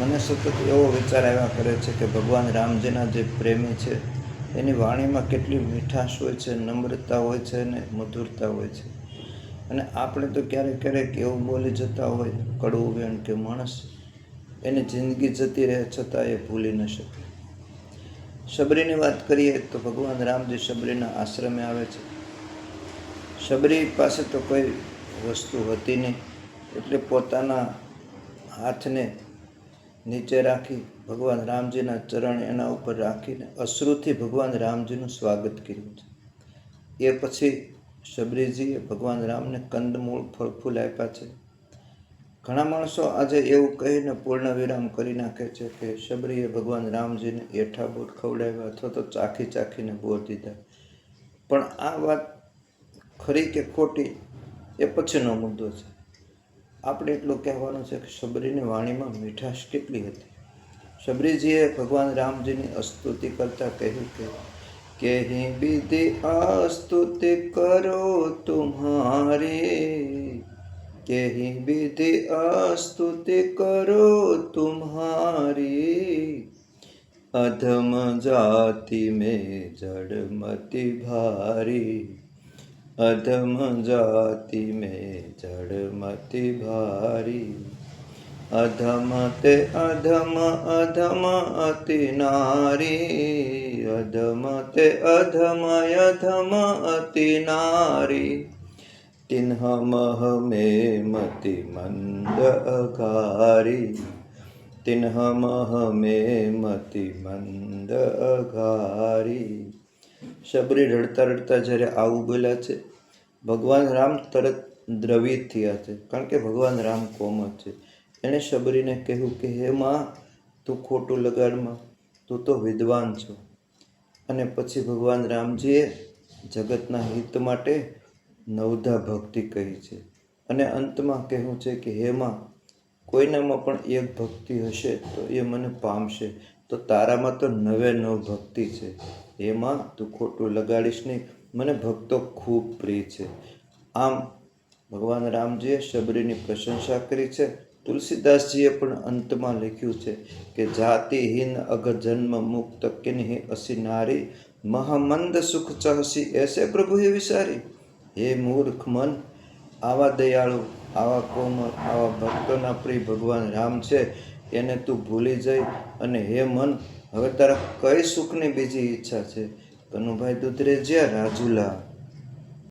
મને સતત એવો વિચાર આવ્યા કરે છે કે ભગવાન રામજીના જે પ્રેમી છે, એની વાણીમાં કેટલી મીઠાશ હોય છે, નમ્રતા હોય છે અને મધુરતા હોય છે. અને આપણે તો ક્યારેક ક્યારેક એવું બોલી જતા હોય, કડવું વેણ કે માણસ, એની જિંદગી જતી રહે છતાં એ ભૂલી ન શકે. શબરીની વાત કરીએ તો ભગવાન રામજી શબરીના આશ્રમે આવે છે. શબરી પાસે તો કોઈ વસ્તુ હતી નહીં, એટલે પોતાના હાથને નીચે રાખી ભગવાન રામજીના ચરણ એના ઉપર રાખીને અશ્રુથી ભગવાન રામજીનું સ્વાગત કર્યું છે. એ પછી શબરીજીએ ભગવાન રામને કંદમૂળ ફળ ફૂલ આપ્યા છે. ઘણા માણસો આજે એવું કહીને પૂર્ણ વિરામ કરી નાખે છે કે શબરીએ ભગવાન રામજીને એઠા બોટ ખવડાવ્યા અથવા તો ચાખી ચાખીને બોર દીધા. પણ આ વાત ખરી કે ખોટી એ પછીનો મુદ્દો છે. આપણે એટલું કહેવાનું છે કે શબરીની વાણીમાં મીઠાશ કેટલી હતી શબરીજીએ ભગવાન રામજીની અસ્તુતિ કરતા કહ્યું કે કેહી બીધી અસ્તુતિ કરો તુમ્હારી કેહી બીધી અસ્તુતિ કરો તુમ્હારી અધમ જાતિ में जड़मति भारी અધમ જાતિ મેં જડમતિ ભારી. અધમ તે અધમ અધમ અતિ નારી. અધમ તે અધમ અધમ અતિ નારી. તિન્હ મહ મે મતિ મંદ અઘારી. તિન્હ મહ મે મતિ મંદ અઘારી. શબરી રડતા રડતા જ્યારે આવું બોલ્યા છે, ભગવાન રામ તરત દ્રવિત થયા છે, કારણ કે ભગવાન રામ કોમત છે. એણે શબરીને કહ્યું કે, હે માં, તું ખોટું લગાડમાં, તું તો વિદ્વાન છો. અને પછી ભગવાન રામજીએ જગતના હિત માટે નવધા ભક્તિ કહી છે. અને અંતમાં કહેવું છે કે, હે માં, કોઈનામાં પણ એક ભક્તિ હશે તો એ મને પામશે. તો તારામાં તો નવે નવ ભક્તિ છે. એમાં તું ખોટું લગાડીશ નહીં. મને ભક્તો ખૂબ પ્રિય છે. આમ ભગવાન રામજીએ શબરીની પ્રશંસા કરી છે. તુલસીદાસજીએ પણ અંતમાં લખ્યું છે કે, જાતિહીન અગજન્મ મુક્ત કિન્હી અસી નારી, મહામંદ સુખ ચહસી એસે પ્રભુએ વિચારી હે મૂર્ખ મન, આવા દયાળુ, આવા કોમળ, આવા ભક્તોના પ્રિય ભગવાન રામ છે. એને તું ભૂલી જઈ અને હે મન, હવે તારા કઈ સુખની બીજી ઈચ્છા છે? કનુભાઈ દુધરેજિયા રાજુલા.